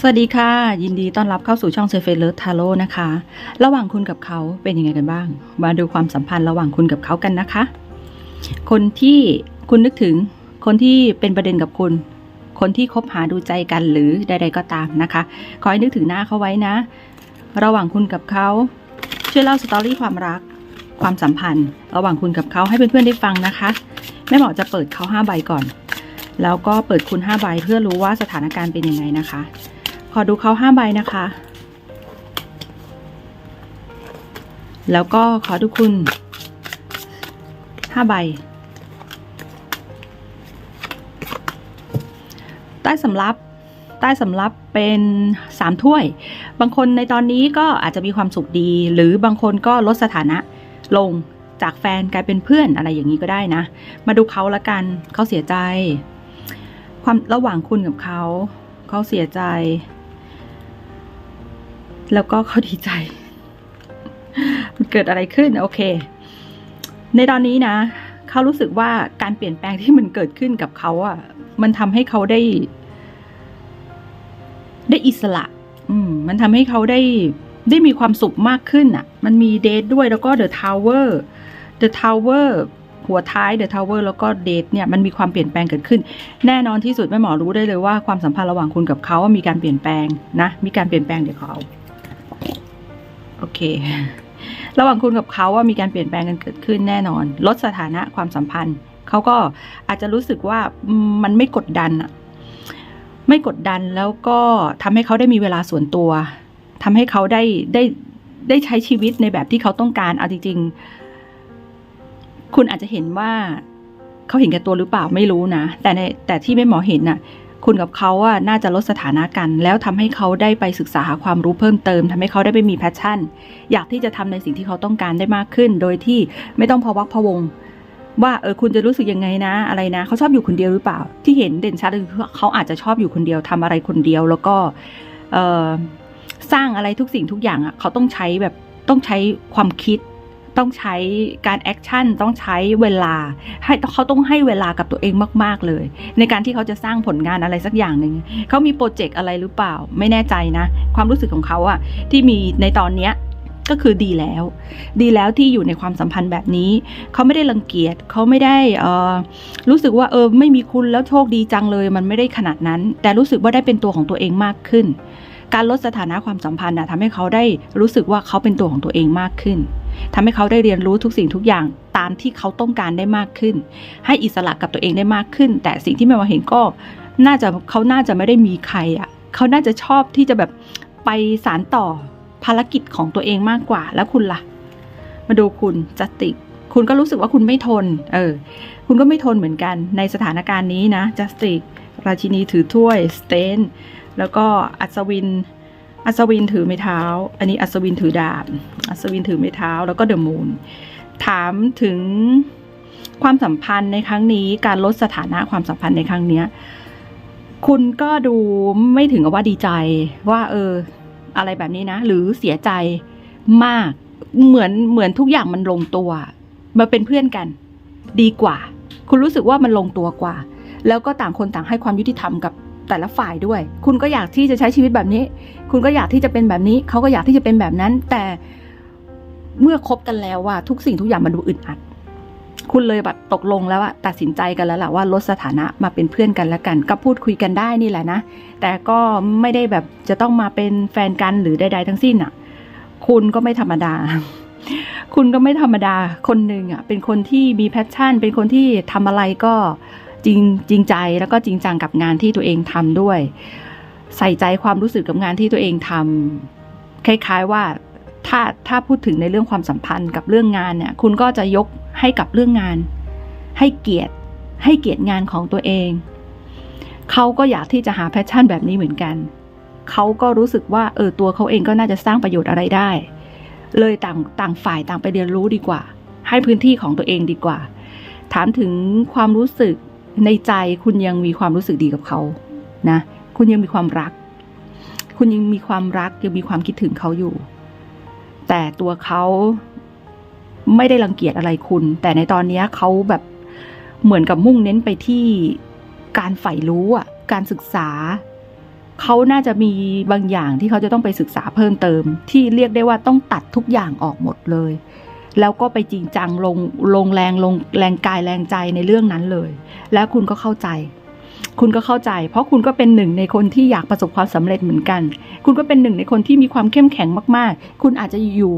สวัสดีค่ะ ยินดีต้อนรับเข้าสู่ช่องเซฟเฟลเลอร์ทาโร่นะคะ ระหว่างคุณกับเขาเป็นยังไงกันบ้าง มาดูความสัมพันธ์ระหว่างคุณกับเขากันนะคะ คนที่คุณนึกถึง คนที่เป็นประเด็นกับคุณ คนที่คบหาดูใจกันหรือใด ๆ ก็ตามนะคะ ขอให้นึกถึงหน้าเขาไว้นะ ระหว่างคุณกับเขาช่วยเล่าสตอรี่ความรัก ความสัมพันธ์ ระหว่างคุณกับเขาให้เพื่อนๆได้ฟังนะคะแม่หมอจะเปิดเขาห้าใบก่อน แล้วก็เปิดคุณห้าใบเพื่อรู้ว่าสถานการณ์เป็นยังไงนะคะ อดูเขาห้าใบนะคะ แล้วก็ขอดูคุณห้าใบ ใต้สำรับใต้สำรับเป็นสามถ้วย บางคนในตอนนี้ก็อาจจะมีความสุขดี หรือบางคนก็ลดสถานะลงจากแฟนกลายเป็นเพื่อนอะไรอย่างนี้ก็ได้นะ มาดูเขาละกันเขาเสียใจ ความระหว่างคุณกับเขา เขาเสียใจ แล้วก็เขาดีใจ มันเกิดอะไรขึ้นโอเค ในตอนนี้นะเขารู้สึกว่าการเปลี่ยนแปลงที่มันเกิดขึ้นกับเขาอะ่ะ มันทำให้เขาได้ ได้อิสระ อืม มันทำให้เขาได้ได้มีความสุขมากขึ้นอะ่ะ มันมีเดทด้วยแล้วก็เดอะทาวเวอร์เดอะทาวเวอร์หัวท้ายเดอะทาวเวอร์แล้วก็เดทเนี่ยมันมีความเปลี่ยนแปลงเกิดขึ้น แน่นอนที่สุดแม่หมอรู้ได้เลยว่าความสัมพันธ์ระหว่างคุณกับเขาว่ามีการเปลี่ยนแปลงนะ มีการเปลี่ยนแปลงเดี๋ยวเขา เค ระหว่างคุณกับเขาว่ามีการเปลี่ยนแปลงกันเกิดขึ้นแน่นอน ลดสถานะความสัมพันธ์ เขาก็อาจจะรู้สึกว่ามันไม่กดดันอะไม่กดดันแล้วก็ทำให้เขาได้มีเวลาส่วนตัวทำให้เขาได้ได้ได้ใช้ชีวิตในแบบที่เขาต้องการเอาจริงๆ คุณอาจจะเห็นว่าเขาเห็นแก่ตัวหรือเปล่าไม่รู้นะ แต่ในแต่ที่แม่หมอเห็นน่ะ คุณกับเขาอะน่าจะลดสถานะกัน แล้วทำให้เขาได้ไปศึกษาหาความรู้เพิ่มเติมทำให้เขาได้ไปมีแพชชั่น อยากที่จะทำในสิ่งที่เขาต้องการได้มากขึ้น โดยที่ไม่ต้องพะวักพะวง ว่าเออคุณจะรู้สึกยังไงนะ อะไรนะ เขาชอบอยู่คนเดียวหรือเปล่า ที่เห็นเด่นชัดคือเขาอาจจะชอบอยู่คนเดียวทำอะไรคนเดียวแล้วก็เออสร้างอะไรทุกสิ่งทุกอย่างอะเขาต้องใช้แบบต้องใช้ความคิด ต้องใช้การแอคชั่นต้องใช้เวลา ให้เขาต้องให้เวลากับตัวเองมาก ๆ เลย ในการที่เขาจะสร้างผลงานอะไรสักอย่างหนึ่งเขามีโปรเจกต์อะไรหรือเปล่า ไม่แน่ใจนะ ความรู้สึกของเขาอะที่มีในตอนเนี้ยก็คือดีแล้ว ดีแล้วที่อยู่ในความสัมพันธ์แบบนี้ เขาไม่ได้รังเกียจเขาไม่ได้เออรู้สึกว่าเออไม่มีคุณแล้วโชคดีจังเลย มันไม่ได้ขนาดนั้น แต่รู้สึกว่าได้เป็นตัวของตัวเองมากขึ้น การลดสถานะความสัมพันธ์นะทำให้เขาได้รู้สึกว่าเขาเป็นตัวของตัวเองมากขึ้นทำให้เขาได้เรียนรู้ทุกสิ่งทุกอย่างตามที่เขาต้องการได้มากขึ้น ให้อิสระกับตัวเองได้มากขึ้น แต่สิ่งที่แม่มาเห็นก็น่าจะเขาน่าจะไม่ได้มีใครอะเขาน่าจะชอบที่จะแบบไปสารต่อภารกิจของตัวเองมากกว่าแล้วคุณล่ะ มาดูคุณจติกคุณก็รู้สึกว่าคุณไม่ทน เออ คุณก็ไม่ทนเหมือนกันในสถานการณ์นี้นะจัสติกราชินีถือถ้วยสเตน แล้วก็อัศวิน อัศวินถือไม้เท้า อันนี้อัศวินถือดาบ อัศวินถือไม้เท้า แล้วก็เดอะมูน ถามถึงความสัมพันธ์ในครั้งนี้ การลดสถานะความสัมพันธ์ในครั้งเนี้ย คุณก็ดูไม่ถึงกับว่าดีใจ ว่า เออ อะไรแบบนี้นะ หรือเสียใจมาก เหมือนเหมือนทุกอย่างมันลงตัวมาเป็นเพื่อนกัน ดีกว่า คุณรู้สึกว่ามันลงตัวกว่า แล้วก็ต่างคนต่างให้ความยุติธรรมกับ แต่ละฝ่ายด้วย คุณก็อยากที่จะใช้ชีวิตแบบนี้ คุณก็อยากที่จะเป็นแบบนี้ เขาก็อยากที่จะเป็นแบบนั้น แต่เมื่อคบกันแล้วว่าทุกสิ่งทุกอย่างมันดูอึดอัด คุณเลยแบบตกลงแล้วอะตัดสินใจกันแล้วแหละว่าลดสถานะมาเป็นเพื่อนกันแล้วกัน ก็พูดคุยกันได้นี่แหละนะ แต่ก็ไม่ได้แบบจะต้องมาเป็นแฟนกันหรือใด ๆ ทั้งสิ้นอะคุณก็ไม่ธรรมดา คุณก็ไม่ธรรมดาคนหนึ่งอะเป็นคนที่มีแพชชั่น เป็นคนที่ทำอะไรก็ จริงจริงใจแล้วก็จริงจังกับงานที่ตัวเองทำด้วย ใส่ใจความรู้สึกกับงานที่ตัวเองทำคล้าย ๆว่าถ้าถ้าพูดถึงในเรื่องความสัมพันธ์กับเรื่องงานเนี่ย คุณก็จะยกให้กับเรื่องงาน ให้เกียรติให้เกียรติงานของตัวเองเขาก็อยากที่จะหาแพชชั่นแบบนี้เหมือนกันเขาก็รู้สึกว่าเออตัวเขาเองก็น่าจะสร้างประโยชน์อะไรได้ เลยต่างต่างฝ่ายต่างไปเรียนรู้ดีกว่า ให้พื้นที่ของตัวเองดีกว่า ถามถึงความรู้สึก ในใจคุณยังมีความรู้สึกดีกับเขานะ คุณยังมีความรัก คุณยังมีความรักยังมีความคิดถึงเขาอยู่ แต่ตัวเขาไม่ได้รังเกียจอะไรคุณ แต่ในตอนนี้เขาแบบเหมือนกับมุ่งเน้นไปที่การใฝ่รู้อะ การศึกษา เขาน่าจะมีบางอย่างที่เขาจะต้องไปศึกษาเพิ่มเติม ที่เรียกได้ว่าต้องตัดทุกอย่างออกหมดเลย แล้วก็ไปจริงจังลงลงแรงลงแรงกายแรงใจในเรื่องนั้นเลย แล้วคุณก็เข้าใจ คุณก็เข้าใจ เพราะคุณก็เป็นหนึ่งในคนที่อยากประสบความสำเร็จเหมือนกัน คุณก็เป็นหนึ่งในคนที่มีความเข้มแข็งมาก ๆ คุณอาจจะอยู่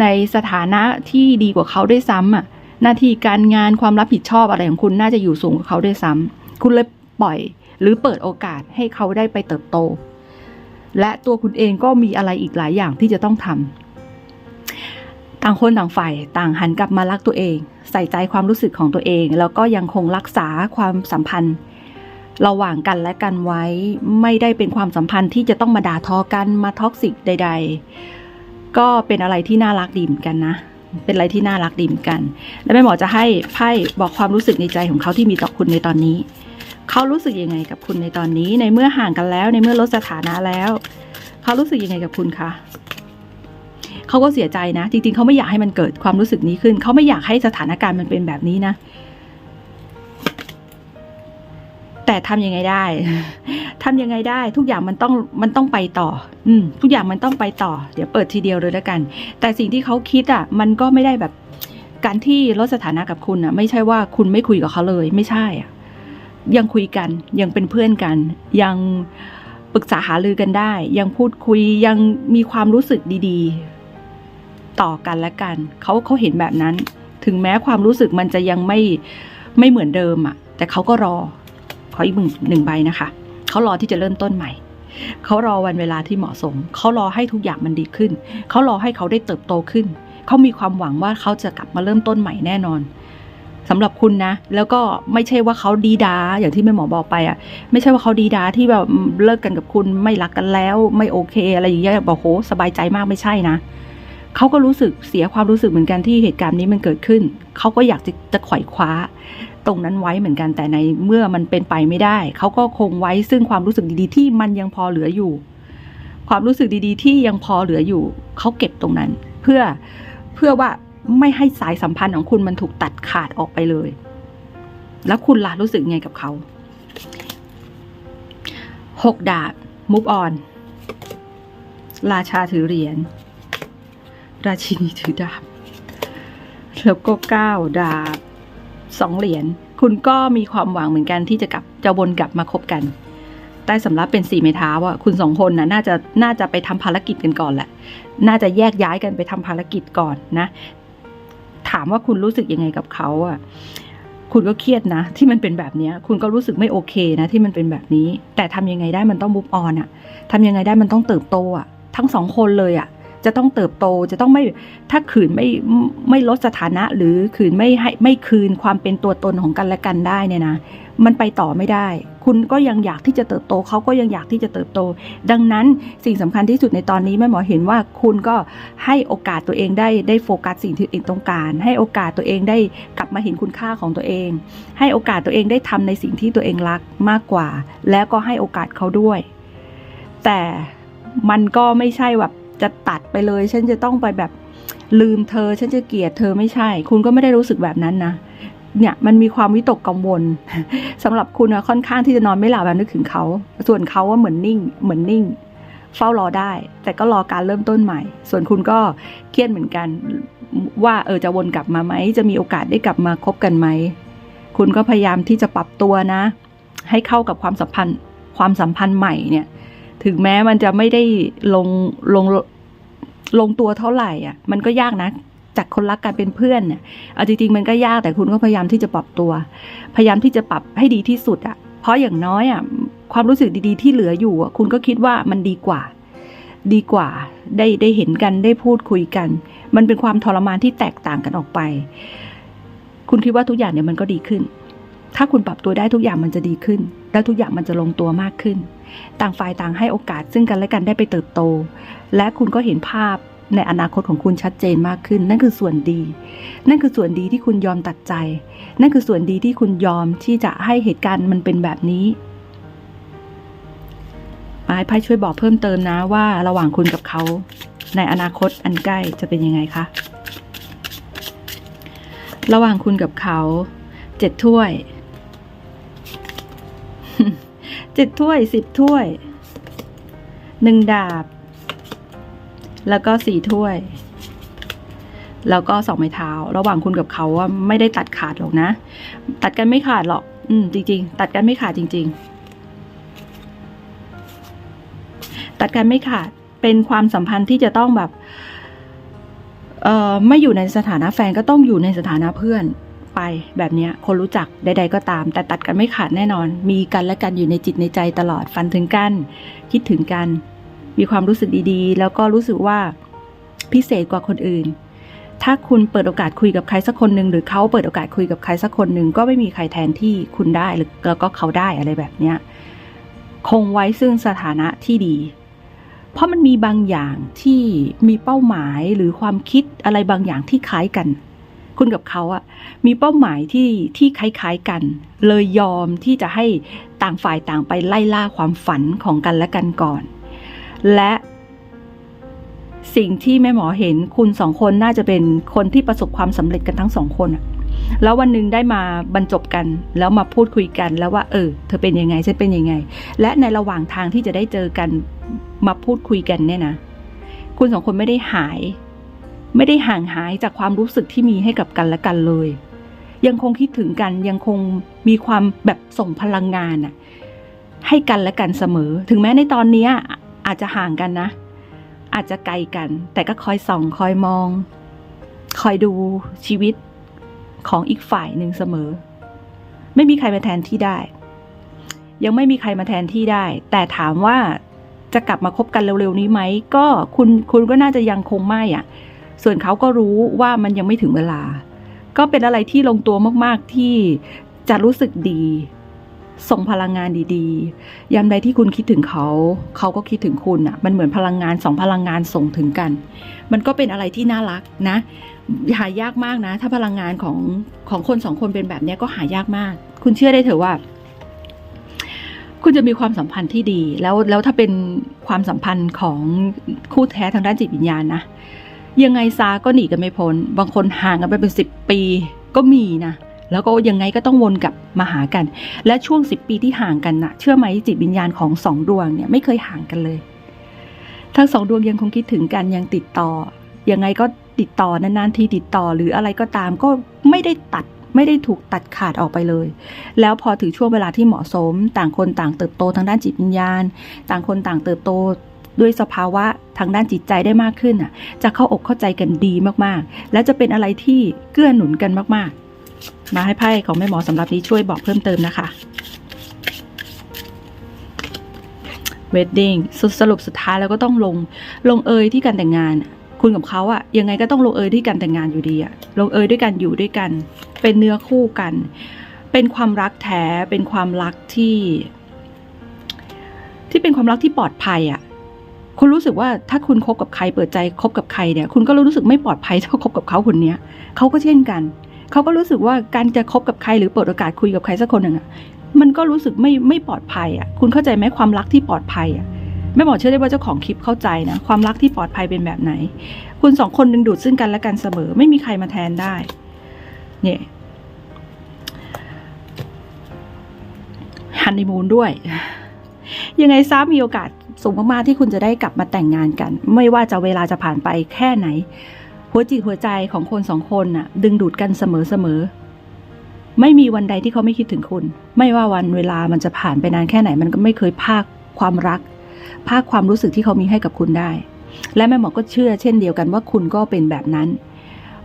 ในสถานะที่ดีกว่าเขาด้วยซ้ำอะหน้าที่การงานความรับผิดชอบอะไรของคุณน่าจะอยู่สูงกว่าเขาด้วยซ้ำคุณเลยปล่อยหรือเปิดโอกาสให้เขาได้ไปเติบโต และตัวคุณเองก็มีอะไรอีกหลายอย่างที่จะต้องทำ ต่างคนต่างฝ่ายต่างหันกลับมารักตัวเอง ใส่ใจความรู้สึกของตัวเอง แล้วก็ยังคงรักษาความสัมพันธ์ ระหว่างกันและกันไว้ ไม่ได้เป็นความสัมพันธ์ที่จะต้องมาด่าทอกันมาท็อกซิกใด ๆ ก็เป็นอะไรที่น่ารักดีเหมือนกันนะ เป็นอะไรที่น่ารักดีเหมือนกัน และแม่หมอจะให้ไพ่บอกความรู้สึกในใจของเขาที่มีต่อคุณในตอนนี้ เขารู้สึกยังไงกับคุณในตอนนี้ ในเมื่อห่างกันแล้ว ในเมื่อลดสถานะแล้ว เขารู้สึกยังไงกับคุณคะ เขาก็เสียใจนะ จริง ๆเขาไม่อยากให้มันเกิดความรู้สึกนี้ขึ้น เขาไม่อยากให้สถานการณ์มันเป็นแบบนี้นะ แต่ทำยังไงได้ทำยังไงได้ ทุกอย่างมันต้องมันต้องไปต่อ อืม ทุกอย่างมันต้องไปต่อ เดี๋ยวเปิดทีเดียวเลยแล้วกัน แต่สิ่งที่เขาคิดอะ มันก็ไม่ได้แบบการที่ลดสถานะกับคุณอะ ไม่ใช่ว่าคุณไม่คุยกับเขาเลย ไม่ใช่อะยังคุยกันยังเป็นเพื่อนกัน ยังปรึกษาหารือกันได้ ยังพูดคุยยังมีความรู้สึกดี ๆ ต่อกันและกันเขาเขาเห็นแบบนั้น ถึงแม้ความรู้สึกมันจะยังไม่ไม่เหมือนเดิมอะ แต่เขาก็รอขออีกหนึ่งหนึ่งใบนะคะเขารอที่จะเริ่มต้นใหม่เขารอวันเวลาที่เหมาะสม เขารอให้ทุกอย่างมันดีขึ้น เขารอให้เขาได้เติบโตขึ้น เขามีความหวังว่าเขาจะกลับมาเริ่มต้นใหม่แน่นอนสำหรับคุณนะ แล้วก็ไม่ใช่ว่าเขาดีดาอย่างที่แม่หมอบอกไปอะ ไม่ใช่ว่าเขาดีดาที่แบบเลิกกันกับคุณไม่รักกันแล้ว ไม่โอเค อะไรอย่างเงี้ยบอกโหสบายใจมากไม่ใช่นะ เขาก็รู้สึกเสียความรู้สึกเหมือนกันที่เหตุการณ์นี้มันเกิดขึ้น เขาก็อยากจะจะไขว่คว้า ตรงนั้นไว้เหมือนกันแต่ในเมื่อมันเป็นไปไม่ได้ เขาก็คงไว้ซึ่งความรู้สึกดีๆ ที่มันยังพอเหลืออยู่ ความรู้สึกดีๆ ที่ยังพอเหลืออยู่ เขาเก็บตรงนั้น เพื่อเพื่อว่าไม่ให้สายสัมพันธ์ของคุณมันถูกตัดขาดออกไปเลย แล้วคุณล่ะรู้สึกไงกับเขาหกดาบ มุฟออน ราชาถือเหรียญ ราชินีถือดาบ แล้วก็เก้าดาบสองเหรียญ คุณก็มีความหวังเหมือนกันที่จะกลับจะวนกลับมาคบกัน ใต้สำรับเป็นสี่ไม้เท้าอะคุณสองคนนะน่าจะน่าจะไปทำภารกิจกันก่อนแหละ น่าจะแยกย้ายกันไปทำภารกิจก่อนนะ ถามว่าคุณรู้สึกยังไงกับเขาอะคุณก็เครียดนะ ที่มันเป็นแบบนี้คุณก็รู้สึกไม่โอเคนะที่มันเป็นแบบนี้ แต่ทำยังไงได้มันต้องมุฟออนอะทำยังไงได้มันต้องเติบโตอะทั้งสองคนเลยอะ จะต้องเติบโตจะต้องไม่ถ้าขืนไม่ไม่ลดสถานะ หรือขืนไม่ให้ไม่คืนความเป็นตัวตนของกันและกันได้เนี่ยนะ มันไปต่อไม่ได้ คุณก็ยังอยากที่จะเติบโตเขาก็ยังอยากที่จะเติบโต ดังนั้นสิ่งสำคัญที่สุดในตอนนี้แม่หมอเห็นว่าคุณก็ให้โอกาสตัวเองได้ได้โฟกัสสิ่งที่ตัวเองต้องการ ให้โอกาสตัวเองได้กลับมาเห็นคุณค่าของตัวเอง ให้โอกาสตัวเองได้ทำในสิ่งที่ตัวเองรักมากกว่า แล้วก็ให้โอกาสเขาด้วย แต่มันก็ไม่ใช่แบบ จะตัดไปเลย ฉันจะต้องไปแบบลืมเธอ ฉันจะเกลียดเธอไม่ใช่ คุณก็ไม่ได้รู้สึกแบบนั้นนะเนี่ยมันมีความวิตกกังวลสำหรับคุณอะค่อนข้างที่จะนอนไม่หลับแบบนึกถึงเขา ส่วนเขาว่าเหมือนนิ่ง เหมือนนิ่ง เฝ้ารอได้ แต่ก็รอการเริ่มต้นใหม่ ส่วนคุณก็เครียดเหมือนกัน ว่าเออจะวนกลับมาไหม จะมีโอกาสได้กลับมาคบกันไหม คุณก็พยายามที่จะปรับตัวนะ ให้เข้ากับความสัมพันธ์ ความสัมพันธ์ใหม่เนี่ย ถึงแม้มันจะไม่ได้ลงลงลงตัวเท่าไหร่อะ มันก็ยากนะจากคนรักกันเป็นเพื่อนเนี่ยเอาจริงๆมันก็ยากแต่คุณก็พยายามที่จะปรับตัว พยายามที่จะปรับให้ดีที่สุดอะ เพราะอย่างน้อยอะความรู้สึกดีๆ ที่เหลืออยู่อะคุณก็คิดว่ามันดีกว่า ดีกว่าได้ได้เห็นกันได้พูดคุยกัน มันเป็นความทรมานที่แตกต่างกันออกไป คุณคิดว่าทุกอย่างเนี่ยมันก็ดีขึ้น ถ้าคุณปรับตัวได้ทุกอย่างมันจะดีขึ้น แล้วทุกอย่างมันจะลงตัวมากขึ้น ต่างฝ่ายต่างให้โอกาสซึ่งกันและกันได้ไปเติบโต และคุณก็เห็นภาพในอนาคตของคุณชัดเจนมากขึ้น นั่นคือส่วนดี นั่นคือส่วนดีที่คุณยอมตัดใจ นั่นคือส่วนดีที่คุณยอมที่จะให้เหตุการณ์มันเป็นแบบนี้ไม้ไพ่ช่วยบอกเพิ่มเติมนะว่าระหว่างคุณกับเขา ในอนาคตอันใกล้จะเป็นยังไงคะ ระหว่างคุณกับเขาเจ็ดถ้วย เจ็ดถ้วยสิบถ้วยหนึ่งดาบ แล้วก็สี่ถ้วย แล้วก็สองไม้เท้า ระหว่างคุณกับเขาว่าไม่ได้ตัดขาดหรอกนะ ตัดกันไม่ขาดหรอก อืม จริง ๆ ตัดกันไม่ขาดจริง ๆ ตัดกันไม่ขาดเป็นความสัมพันธ์ที่จะต้องแบบ เอ่อ ไม่อยู่ในสถานะแฟนก็ต้องอยู่ในสถานะเพื่อน ไปแบบนี้คนรู้จักใด ๆ ก็ตาม แต่ตัดกันไม่ขาดแน่นอน มีกันและกันอยู่ในจิตในใจตลอดฝันถึงกัน คิดถึงกัน มีความรู้สึกดีๆ แล้วก็รู้สึกว่าพิเศษกว่าคนอื่น ถ้าคุณเปิดโอกาสคุยกับใครสักคนหนึ่งหรือเขาเปิดโอกาสคุยกับใครสักคนหนึ่งก็ไม่มีใครแทนที่คุณได้หรือแล้วก็เขาได้อะไรแบบเนี้ยคงไว้ซึ่งสถานะที่ดี เพราะมันมีบางอย่างที่มีเป้าหมายหรือความคิดอะไรบางอย่างที่คล้ายกัน คุณกับเขาอะมีเป้าหมายที่ที่คล้ายๆกัน เลยยอมที่จะให้ต่างฝ่ายต่างไปไล่ล่าความฝันของกันและกันก่อน และสิ่งที่แม่หมอเห็นคุณสองคนน่าจะเป็นคนที่ประสบความสำเร็จกันทั้งสองคน แล้ววันหนึ่งได้มาบรรจบกัน แล้วมาพูดคุยกันแล้วว่า เออ เธอเป็นยังไงฉันเป็นยังไง และในระหว่างทางที่จะได้เจอกันมาพูดคุยกันเนี่ยนะ คุณสองคนไม่ได้หาย ไม่ได้ห่างหายจากความรู้สึกที่มีให้กับกันและกันเลย ยังคงคิดถึงกันยังคงมีความแบบส่งพลังงานอะให้กันและกันเสมอ ถึงแม้ในตอนนี้อาจจะห่างกันนะ อาจจะไกลกัน แต่ก็คอยส่องคอยมอง คอยดูชีวิตของอีกฝ่ายหนึ่งเสมอ ไม่มีใครมาแทนที่ได้ ยังไม่มีใครมาแทนที่ได้ แต่ถามว่าจะกลับมาคบกันเร็วๆนี้ไหม ก็คุณคุณก็น่าจะยังคงไม่อะ่ะ ส่วนเขาก็รู้ว่ามันยังไม่ถึงเวลา ก็เป็นอะไรที่ลงตัวมากๆที่จะรู้สึกดี ส่งพลังงานดีๆ ยามใดที่คุณคิดถึงเขา เขาก็คิดถึงคุณอะ่ะ มันเหมือนพลังงานสองพลังงานส่งถึงกัน มันก็เป็นอะไรที่น่ารักนะ หายากมากนะ ถ้าพลังงานของของคนสองคนเป็นแบบนี้ก็หายากมาก คุณเชื่อได้เถอะว่าคุณจะมีความสัมพันธ์ที่ดี แล้วแล้วถ้าเป็นความสัมพันธ์ของคู่แท้ทางด้านจิตวิญญาณนะ ยังไงซาก็หนีกันไม่พ้น บางคนห่างกันไปเป็นสิบปีก็มีนะ แล้วก็ยังไงก็ต้องวนกลับมาหากัน และช่วงสิบปีที่ห่างกันนะเชื่อไหมจิตวิญญาณของสองดวงเนี่ยไม่เคยห่างกันเลย ทั้งสองดวงยังคงคิดถึงกันยังติดต่อ ยังไงก็ติดต่อนานๆทีติดต่อหรืออะไรก็ตามก็ไม่ได้ตัดไม่ได้ถูกตัดขาดออกไปเลย แล้วพอถึงช่วงเวลาที่เหมาะสม ต่างคนต่างเติบโตทางด้านจิตวิญญาณ ต่างคนต่างเติบโต ด้วยสภาวะทางด้านจิตใจได้มากขึ้นอะ จะเข้าอกเข้าใจกันดีมากๆ และจะเป็นอะไรที่เกื้อหนุนกันมากๆ มาให้ไพ่ของแม่หมอสำหรับนี้ช่วยบอกเพิ่มเติมนะคะเวดดิ้งสุดสรุปสุดท้ายแล้วก็ต้องลงลงเอยที่การแต่งงาน คุณกับเขาอะยังไงก็ต้องลงเอยที่การแต่งงานอยู่ดีอะลงเอยด้วยกันอยู่ด้วยกัน เป็นเนื้อคู่กัน เป็นความรักแท้เป็นความรักที่ ที่เป็นความรักที่ปลอดภัยอะ คุณรู้สึกว่าถ้าคุณคบกับใครเปิดใจคบกับใครเนี่ย คุณก็รู้สึกไม่ปลอดภัยเท่าคบกับเขาคนเนี้ยเขาก็เช่นกัน เขาก็รู้สึกว่าการจะคบกับใครหรือเปิดโอกาสคุยกับใครสักคนหนึ่งอะมันก็รู้สึกไม่ไม่ปลอดภัยอะคุณเข้าใจไหมความรักที่ปลอดภัยอะแม่หมอเชื่อได้ว่าเจ้าของคลิปเข้าใจนะความรักที่ปลอดภัยเป็นแบบไหน คุณสองคนดึงดูดซึ่งกันและกันเสมอ ไม่มีใครมาแทนได้ เนี่ยฮันนีมูนด้วย ยังไงซะมีโอกาส สูงมากๆที่คุณจะได้กลับมาแต่งงานกัน ไม่ว่าจะเวลาจะผ่านไปแค่ไหน หัวจิตหัวใจของคนสองคนน่ะ ดึงดูดกันเสมอๆไม่มีวันใดที่เขาไม่คิดถึงคุณ ไม่ว่าวันเวลามันจะผ่านไปนานแค่ไหน มันก็ไม่เคยพากความรัก ภาคความรู้สึกที่เขามีให้กับคุณได้ และแม่หมอก็เชื่อเช่นเดียวกันว่าคุณก็เป็นแบบนั้น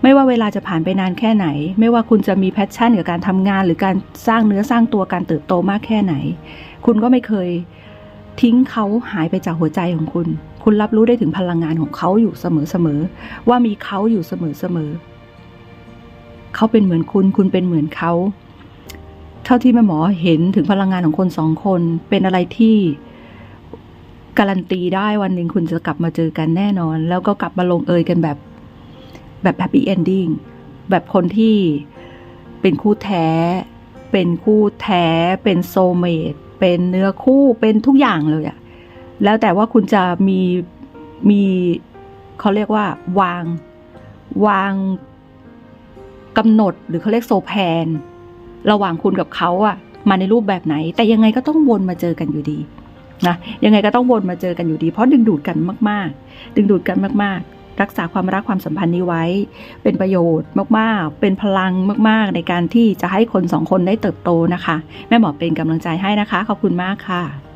ไม่ว่าเวลาจะผ่านไปนานแค่ไหน ไม่ว่าคุณจะมีแพชชั่นกับการทำงาน หรือการสร้างเนื้อสร้างตัวการเติบโตมากแค่ไหน คุณก็ไม่เคย ทิ้งเขาหายไปจากหัวใจของคุณ คุณรับรู้ได้ถึงพลังงานของเขาอยู่เสมอๆ ว่ามีเขาอยู่เสมอๆ เขาเป็นเหมือนคุณ คุณเป็นเหมือนเขา เท่าที่แม่หมอเห็นถึงพลังงานของคนสองคน เป็นอะไรที่การันตีได้วันหนึ่งคุณจะกลับมาเจอกันแน่นอน แล้วก็กลับมาลงเอยกันแบบแบบแฮปปี้เอนดิ้งแบบคนที่เป็นคู่แท้ เป็นคู่แท้ เป็นโซเมด เป็นเนื้อคู่เป็นทุกอย่างเลยอะแล้วแต่ว่าคุณจะมีมีเขาเรียกว่าวางวางกำหนดหรือเขาเรียกโซแพน ระหว่างคุณกับเขาอะมาในรูปแบบไหน แต่ยังไงก็ต้องวนมาเจอกันอยู่ดีนะยังไงก็ต้องวนมาเจอกันอยู่ดี เพราะดึงดูดกันมาก ๆ ดึงดูดกันมาก ๆ รักษาความรักความสัมพันธ์นี้ไว้ เป็นประโยชน์มากๆ เป็นพลังมากๆ ในการที่จะให้คนสองคนได้เติบโตนะคะ แม่หมอเป็นกำลังใจให้นะคะ ขอบคุณมากค่ะ